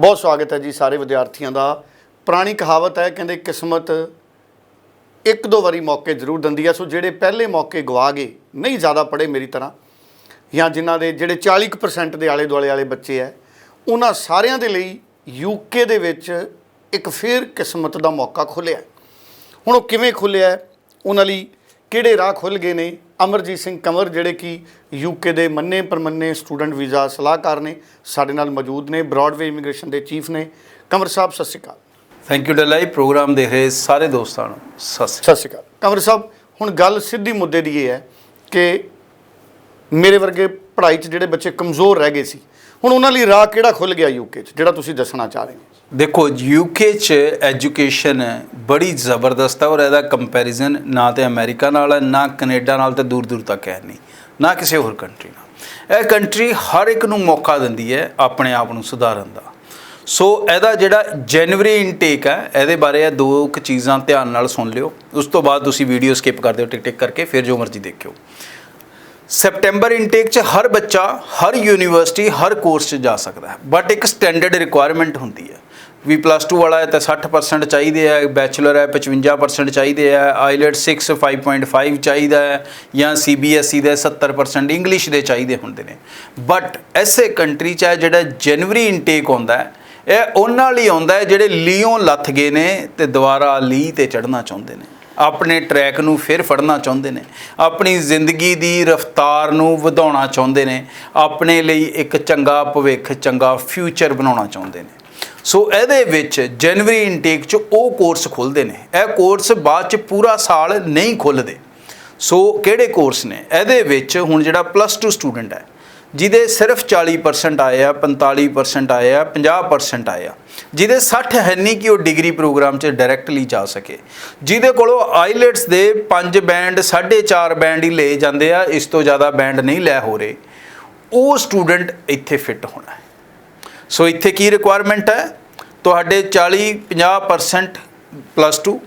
ਬਹੁਤ ਸਵਾਗਤ ਹੈ ਜੀ ਸਾਰੇ ਵਿਦਿਆਰਥੀਆਂ ਦਾ। ਪੁਰਾਣੀ ਕਹਾਵਤ ਹੈ, ਕਹਿੰਦੇ ਕਿਸਮਤ ਇੱਕ ਦੋ ਵਾਰੀ ਮੌਕੇ ਜ਼ਰੂਰ ਦਿੰਦੀ ਹੈ। ਸੋ ਜਿਹੜੇ ਪਹਿਲੇ ਮੌਕੇ ਗਵਾ ਗਏ, ਨਹੀਂ ਜ਼ਿਆਦਾ ਪੜ੍ਹੇ ਮੇਰੀ ਤਰ੍ਹਾਂ, ਜਾਂ ਜਿਨ੍ਹਾਂ ਦੇ, ਜਿਹੜੇ 40% ਦੇ ਆਲੇ ਦੁਆਲੇ ਵਾਲੇ ਬੱਚੇ ਹੈ, ਉਹਨਾਂ ਸਾਰਿਆਂ ਦੇ ਲਈ ਯੂਕੇ ਦੇ ਵਿੱਚ ਇੱਕ ਫੇਰ ਕਿਸਮਤ ਦਾ ਮੌਕਾ ਖੁੱਲਿਆ ਹੁਣ ਉਹ ਕਿਵੇਂ ਖੁੱਲਿਆ ਉਹਨਾਂ ਲਈ ਕਿਹੜੇ ਰਾਹ ਖੁੱਲ ਗਏ ਨੇ ਅਮਰਜੀਤ ਸਿੰਘ ਕੰਵਰ ਜਿਹੜੇ ਕਿ ਯੂਕੇ ਦੇ ਮੰਨੇ ਪਰਮੰਨੇ ਸਟੂਡੈਂਟ ਵੀਜ਼ਾ ਸਲਾਹਕਾਰ ਨੇ ਸਾਡੇ ਨਾਲ ਮੌਜੂਦ ਨੇ ਬ੍ਰੌਡਵੇ ਇਮੀਗ੍ਰੇਸ਼ਨ ਦੇ ਚੀਫ ਨੇ। ਕੰਵਰ ਸਾਹਿਬ ਸਤਿ ਸ਼੍ਰੀ ਅਕਾਲ। ਥੈਂਕ ਯੂ ਡਲਾਈ ਪ੍ਰੋਗਰਾਮ ਦੇਖ ਰਹੇ ਸਾਰੇ ਦੋਸਤਾਂ ਨੂੰ। ਸਤਿ ਸ਼੍ਰੀ ਸਤਿ ਸ਼੍ਰੀ ਅਕਾਲ। ਕੰਵਰ ਸਾਹਿਬ ਹੁਣ ਗੱਲ ਸਿੱਧੀ ਮੁੱਦੇ ਦੀ ਇਹ ਹੈ ਕਿ ਮੇਰੇ ਵਰਗੇ ਪੜ੍ਹਾਈ 'ਚ ਜਿਹੜੇ ਬੱਚੇ ਕਮਜ਼ੋਰ ਰਹਿ ਗਏ ਸੀ ਹੁਣ ਉਹਨਾਂ ਲਈ ਰਾਹ ਕਿਹੜਾ ਖੁੱਲ ਗਿਆ ਯੂਕੇ 'ਚ, ਜਿਹੜਾ ਤੁਸੀਂ ਦੱਸਣਾ ਚਾਹ ਰਹੇ ਹੋ? ਦੇਖੋ ਯੂਕੇ ਚ ਐਜੂਕੇਸ਼ਨ ਬੜੀ ਜ਼ਬਰਦਸਤ ਹੈ ਔਰ ਇਹਦਾ ਕੰਪੈਰੀਜ਼ਨ ਨਾ ਤੇ ਅਮਰੀਕਾ ਨਾਲ ਹੈ, ਨਾ ਕੈਨੇਡਾ ਨਾਲ ਤੇ ਦੂਰ ਦੂਰ ਤੱਕ ਹੈ ਨਹੀਂ, ਨਾ ਕਿਸੇ ਹੋਰ ਕੰਟਰੀ ਨਾਲ। ਇਹ ਕੰਟਰੀ ਹਰ ਇੱਕ ਨੂੰ ਮੌਕਾ ਦਿੰਦੀ ਹੈ ਆਪਣੇ ਆਪ ਨੂੰ ਸੁਧਾਰਨ ਦਾ। ਸੋ ਇਹਦਾ ਜਿਹੜਾ ਜਨਵਰੀ ਇਨਟੇਕ ਹੈ, ਇਹਦੇ ਬਾਰੇ ਇਹ ਦੋ ਕੁ ਚੀਜ਼ਾਂ ਧਿਆਨ ਨਾਲ ਸੁਣ ਲਿਓ। ਉਸ ਤੋਂ ਬਾਅਦ ਤੁਸੀਂ ਵੀਡੀਓ ਸਕਿਪ ਕਰ ਦਿਓ ਟਿਕ ਟਿਕ ਕਰਕੇ, ਫਿਰ ਜੋ ਮਰਜ਼ੀ ਦੇਖਿਓ। ਸੈਪਟੈਂਬਰ ਇਨਟੇਕ ਚ ਹਰ ਬੱਚਾ, ਹਰ ਯੂਨੀਵਰਸਿਟੀ ਹਰ ਕੋਰਸ ਚ ਜਾ ਸਕਦਾ ਹੈ। ਬਟ ਇੱਕ ਸਟੈਂਡਰਡ ਰਿਕੁਆਇਰਮੈਂਟ ਹੁੰਦੀ ਹੈ। ਵੀ ਪਲੱਸ 2 ਵਾਲਾ ਹੈ ਤਾਂ 60% ਚਾਹੀਦੇ ਹੈ ਬੈਚਲਰ ਹੈ 55% ਚਾਹੀਦੇ ਹੈ ਆਈਲੈਟ 6 5.5 ਚਾਹੀਦਾ ਹੈ, ਜਾਂ ਸੀਬੀਐਸਈ ਦੇ 70% ਇੰਗਲਿਸ਼ ਦੇ ਚਾਹੀਦੇ ਹੁੰਦੇ ਨੇ। ਬਟ ਐਸੇ ਕੰਟਰੀ ਚ ਹੈ ਜਿਹੜਾ ਜਨਵਰੀ ਇਨਟੇਕ ਆਉਂਦਾ ਹੈ, ਇਹ ਉਹਨਾਂ ਲਈ ਆਉਂਦਾ ਹੈ ਜਿਹੜੇ ਲੀਓਂ ਲੱਥ ਗਏ ਨੇ ਤੇ ਦੁਬਾਰਾ ਲੀ ਤੇ ਚੜ੍ਹਨਾ ਚਾਹੁੰਦੇ ਨੇ। ਆਪਣੇ ਟਰੈਕ ਨੂੰ ਫਿਰ ਫੜਨਾ ਚਾਹੁੰਦੇ ਨੇ। ਆਪਣੀ ਜ਼ਿੰਦਗੀ ਦੀ ਰਫ਼ਤਾਰ ਨੂੰ ਵਧਾਉਣਾ ਚਾਹੁੰਦੇ ਨੇ। ਆਪਣੇ ਲਈ ਇੱਕ ਚੰਗਾ ਭਵਿੱਖ, ਚੰਗਾ ਫਿਊਚਰ ਬਣਾਉਣਾ ਚਾਹੁੰਦੇ ਨੇ। ਸੋ ਇਹਦੇ ਵਿੱਚ ਜਨਵਰੀ ਇਨਟੇਕ 'ਚ ਉਹ ਕੋਰਸ ਖੁੱਲਦੇ ਨੇ। ਇਹ ਕੋਰਸ ਬਾਅਦ 'ਚ ਪੂਰਾ ਸਾਲ ਨਹੀਂ ਖੁੱਲਦੇ। ਸੋ ਕਿਹੜੇ ਕੋਰਸ ਨੇ? ਇਹਦੇ ਵਿੱਚ ਹੁਣ ਜਿਹੜਾ ਪਲੱਸ 2 ਸਟੂਡੈਂਟ ਹੈ ਜਿਹਦੇ ਸਿਰਫ 40% ਆਏ ਆ 45% ਆਏ ਆ 50% ਆਏ ਆ। ਜਿਹਦੇ 60 ਹੈ ਨਹੀਂ ਕਿ ਉਹ ਡਿਗਰੀ ਪ੍ਰੋਗਰਾਮ 'ਚ ਡਾਇਰੈਕਟਲੀ ਜਾ ਸਕੇ। ਜਿਹਦੇ ਕੋਲੋਂ ਆਈਲੈਟਸ ਦੇ 5 ਬੈਂਡ 4.5 ਬੈਂਡ ਹੀ ਲਏ ਜਾਂਦੇ ਆ, ਇਸ ਤੋਂ ਜ਼ਿਆਦਾ ਬੈਂਡ ਨਹੀਂ ਲੈ ਹੋ ਰਹੇ। ਉਹ ਸਟੂਡੈਂਟ ਇੱਥੇ ਫਿੱਟ ਹੋਣਾ ਹੈ। ਸੋ ਇੱਥੇ ਕੀ ਰਿਕੁਆਇਰਮੈਂਟ ਹੈ? ਤੁਹਾਡੇ 40 50% ਪਲੱਸ 2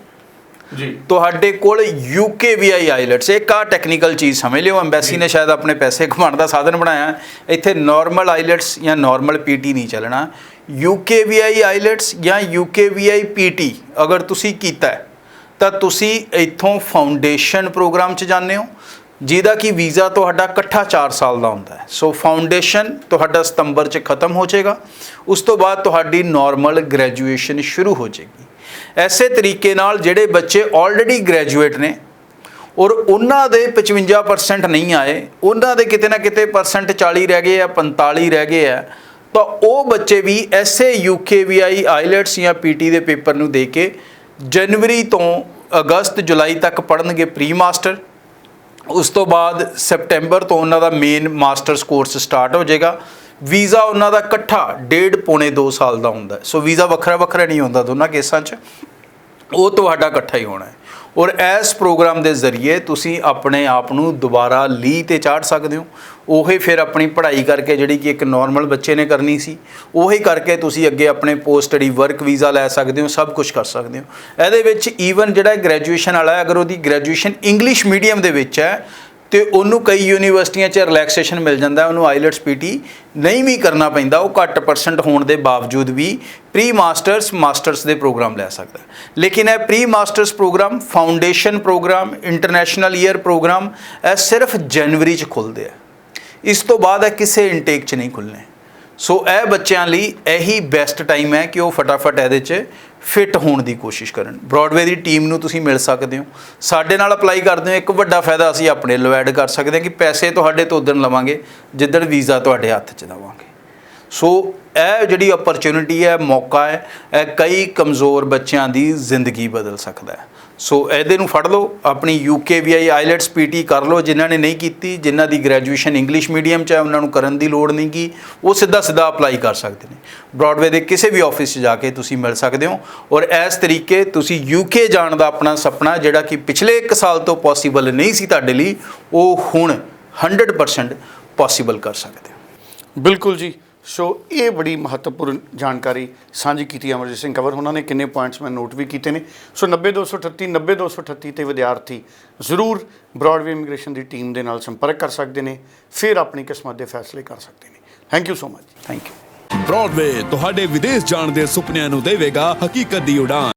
ਜੀ। ਤੁਹਾਡੇ ਕੋਲ UKVI ਆਈਲੈਟਸ ਇੱਕ ਆ ਟੈਕਨੀਕਲ ਚੀਜ਼ ਸਮਝ ਲਿਓ ਐਮਬੈਸੀ ਨੇ ਸ਼ਾਇਦ ਆਪਣੇ ਪੈਸੇ ਕਮਾਉਣ ਦਾ ਸਾਧਨ ਬਣਾਇਆ। ਇੱਥੇ ਨਾਰਮਲ ਆਈਲੈਟਸ ਜਾਂ ਨਾਰਮਲ ਪੀਟੀ ਨਹੀਂ ਚੱਲਣਾ। UKVI ਆਈਲੈਟਸ ਜਾਂ UKVI ਪੀਟੀ ਅਗਰ ਤੁਸੀਂ ਕੀਤਾ ਤਾਂ ਤੁਸੀਂ ਇੱਥੋਂ ਫਾਊਂਡੇਸ਼ਨ ਪ੍ਰੋਗਰਾਮ 'ਚ ਜਾਂਦੇ ਹੋ ਜਿਹਦਾ ਕਿ ਵੀਜ਼ਾ ਤੁਹਾਡਾ ਇਕੱਠਾ 4 ਸਾਲ ਦਾ ਹੁੰਦਾ ਹੈ। ਸੋ ਫਾਊਂਡੇਸ਼ਨ ਤੁਹਾਡਾ ਸਤੰਬਰ 'ਚ ਖਤਮ ਹੋ ਜਾਏਗਾ। ਉਸ ਤੋਂ ਬਾਅਦ ਤੁਹਾਡੀ ਨਾਰਮਲ ਗ੍ਰੈਜੂਏਸ਼ਨ ਸ਼ੁਰੂ ਹੋ ਜਾਏਗੀ। ਐਸੇ ਤਰੀਕੇ ਨਾਲ ਜਿਹੜੇ ਬੱਚੇ ਆਲਰੇਡੀ ਗ੍ਰੈਜੂਏਟ ਨੇ ਔਰ ਉਹਨਾਂ ਦੇ 55% ਨਹੀਂ ਆਏ, ਉਹਨਾਂ ਦੇ ਕਿਤੇ ਨਾ ਕਿਤੇ ਪਰਸੈਂਟ 40 ਰਹਿ ਗਏ ਆ 45 ਰਹਿ ਗਏ ਆ, ਤਾਂ ਉਹ ਬੱਚੇ ਵੀ ਐਸੇ ਯੂਕੇਵੀਆਈ ਆਈਲੈਟਸ ਜਾਂ ਪੀਟੀ ਦੇ ਪੇਪਰ ਨੂੰ ਦੇ ਕੇ ਜਨਵਰੀ ਤੋਂ ਅਗਸਤ, ਜੁਲਾਈ ਤੱਕ ਪੜ੍ਹਨਗੇ ਪ੍ਰੀ ਮਾਸਟਰ। ਉਸ ਤੋਂ ਬਾਅਦ ਸੈਪਟੈਂਬਰ ਤੋਂ ਉਹਨਾਂ ਦਾ ਮੇਨ ਮਾਸਟਰਸ ਕੋਰਸ ਸਟਾਰਟ ਹੋ ਜਾਏਗਾ। ਵੀਜ਼ਾ ਉਹਨਾਂ ਦਾ ਇਕੱਠਾ ਡੇਢ ਪੌਣੇ 2 ਸਾਲ ਦਾ ਹੁੰਦਾ ਸੋ ਵੀਜ਼ਾ ਵੱਖਰਾ ਵੱਖਰਾ ਨਹੀਂ ਹੁੰਦਾ ਦੋਨਾਂ ਕੇਸਾਂ 'ਚ। ਉਹ ਤੁਹਾਡਾ ਇਕੱਠਾ ਹੀ ਹੋਣਾ ਹੈ। ਔਰ ਇਸ ਪ੍ਰੋਗਰਾਮ ਦੇ ਜ਼ਰੀਏ ਤੁਸੀਂ ਆਪਣੇ ਆਪ ਨੂੰ ਦੁਬਾਰਾ ਲੀ ਤੇ ਚਾੜ ਸਕਦੇ ਹੋ। ਉਹੀ ਫਿਰ ਆਪਣੀ ਪੜ੍ਹਾਈ ਕਰਕੇ ਜਿਹੜੀ ਕਿ ਇੱਕ ਨਾਰਮਲ ਬੱਚੇ ਨੇ ਕਰਨੀ ਸੀ, ਉਹੀ ਕਰਕੇ ਤੁਸੀਂ ਅੱਗੇ ਆਪਣੇ ਪੋਸਟ ਸਟੱਡੀ ਵਰਕ ਵੀਜ਼ਾ ਲੈ ਸਕਦੇ ਹੋ, ਸਭ ਕੁਝ ਕਰ ਸਕਦੇ ਹੋ। ਇਹਦੇ ਵਿੱਚ ਈਵਨ ਜਿਹੜਾ ਗ੍ਰੈਜੂਏਸ਼ਨ ਵਾਲਾ ਹੈ, ਅਗਰ ਉਹਦੀ ਗ੍ਰੈਜੂਏਸ਼ਨ ਇੰਗਲਿਸ਼ ਮੀਡੀਅਮ ਦੇ ਵਿੱਚ ਹੈ ਤੇ ਉਹਨੂੰ ਕਈ ਯੂਨੀਵਰਸਿਟੀਆਂ 'ਚ ਰਿਲੈਕਸੇਸ਼ਨ ਮਿਲ ਜਾਂਦਾ, ਉਹਨੂੰ ਆਈਲੈਟਸ ਪੀਟੀ ਨਹੀਂ ਵੀ ਕਰਨਾ ਪੈਂਦਾ, ਉਹ ਘੱਟ ਪਰਸੈਂਟ ਹੋਣ ਦੇ ਬਾਵਜੂਦ ਵੀ ਪ੍ਰੀ ਮਾਸਟਰਸ ਮਾਸਟਰਸ ਦੇ ਪ੍ਰੋਗਰਾਮ ਲੈ ਸਕਦਾ ਲੇਕਿਨ ਇਹ pre masters program foundation program international year program ਇਹ ਸਿਰਫ ਜਨਵਰੀ 'ਚ ਖੁੱਲਦੇ ਆ। ਇਸ ਤੋਂ ਬਾਅਦ ਇਹ ਕਿਸੇ ਇਨਟੇਕ 'ਚ ਨਹੀਂ ਖੁੱਲਨੇ ਸੋ ਇਹ ਬੱਚਿਆਂ ਲਈ ਇਹੀ ਬੈਸਟ ਟਾਈਮ ਹੈ ਕਿ ਉਹ ਫਟਾਫਟ ਇਹਦੇ 'ਚ ਫਿੱਟ ਹੋਣ ਦੀ ਕੋਸ਼ਿਸ਼ ਕਰਨ। ਬ੍ਰੌਡਵੇ ਦੀ ਟੀਮ ਨੂੰ ਤੁਸੀਂ ਮਿਲ ਸਕਦੇ ਹੋ। ਸਾਡੇ ਨਾਲ ਅਪਲਾਈ ਕਰਦੇ ਹੋ। ਇੱਕ ਵੱਡਾ ਫਾਇਦਾ ਅਸੀਂ ਆਪਣੇ ਲੋ ਐਡ ਕਰ ਸਕਦੇ ਹਾਂ ਕਿ ਪੈਸੇ ਤੁਹਾਡੇ ਤੋਂ ਉਦੋਂ ਲਵਾਂਗੇ, ਜਿੱਦਣ ਵੀਜ਼ਾ ਤੁਹਾਡੇ ਹੱਥ 'ਚ ਦੇਵਾਂਗੇ। ਸੋ ਇਹ ਜਿਹੜੀ ਓਪਰਚ्युनिटी ਹੈ, ਮੌਕਾ ਹੈ, ਇਹ ਕਈ ਕਮਜ਼ੋਰ ਬੱਚਿਆਂ ਦੀ ਜ਼ਿੰਦਗੀ ਬਦਲ ਸਕਦਾ ਹੈ। ਸੋ ਇਹਦੇ ਨੂੰ ਫੜ ਲਓ, ਆਪਣੀ UK V I IELTS PT ਕਰ ਲਓ, ਜਿਨ੍ਹਾਂ ਨੇ ਨਹੀਂ ਕੀਤੀ, ਜਿਨ੍ਹਾਂ ਦੀ ਗ੍ਰੈਜੂਏਸ਼ਨ ਇੰਗਲਿਸ਼ ਮੀਡੀਅਮ ਚ ਹੈ, ਉਹਨਾਂ ਨੂੰ ਕਰਨ ਦੀ ਲੋੜ ਨਹੀਂ ਕੀ ਉਹ ਸਿੱਧਾ ਸਿੱਧਾ ਅਪਲਾਈ ਕਰ ਸਕਦੇ ਨੇ। ਬ੍ਰਾਡਵੇ ਦੇ ਕਿਸੇ ਵੀ ਆਫਿਸ 'ਚ ਜਾ ਕੇ ਤੁਸੀਂ ਮਿਲ ਸਕਦੇ ਹੋ, ਔਰ ਇਸ ਤਰੀਕੇ ਤੁਸੀਂ ਯੂਕੇ ਜਾਣ ਦਾ ਆਪਣਾ ਸੁਪਨਾ, ਜਿਹੜਾ ਕਿ ਪਿਛਲੇ 1 ਸਾਲ ਤੋਂ ਪੋਸੀਬਲ ਨਹੀਂ ਸੀ ਤੁਹਾਡੇ ਲਈ, ਉਹ ਹੁਣ 100% ਪੋਸੀਬਲ ਕਰ ਸਕਦੇ ਹੋ। ਬਿਲਕੁਲ ਜੀ। ਸੋ ਇਹ ਬੜੀ ਮਹੱਤਵਪੂਰਨ ਜਾਣਕਾਰੀ ਸਾਂਝੀ ਕੀਤੀ ਅਮਰਜੀਤ ਸਿੰਘ ਕਵਰ ਉਹਨਾਂ ਨੇ, ਕਿੰਨੇ ਪੁਆਇੰਟਸ ਮੈਂ ਨੋਟ ਵੀ ਕੀਤੇ ਨੇ। ਸੋ 90238 90238 ਤੇ ਵਿਦਿਆਰਥੀ ਜ਼ਰੂਰ ਬ੍ਰੌਡਵੇ ਇਮੀਗ੍ਰੇਸ਼ਨ ਦੀ ਟੀਮ ਦੇ ਨਾਲ ਸੰਪਰਕ ਕਰ ਸਕਦੇ ਨੇ, ਫਿਰ ਆਪਣੀ ਕਿਸਮਤ ਦੇ ਫੈਸਲੇ ਕਰ ਸਕਦੇ ਨੇ। Thank you so much thank you Broadway ਤੁਹਾਡੇ ਵਿਦੇਸ਼ ਜਾਣ ਦੇ ਸੁਪਨਿਆਂ ਨੂੰ ਦੇਵੇਗਾ ਹਕੀਕਤ ਦੀ ਉਡਾਨ।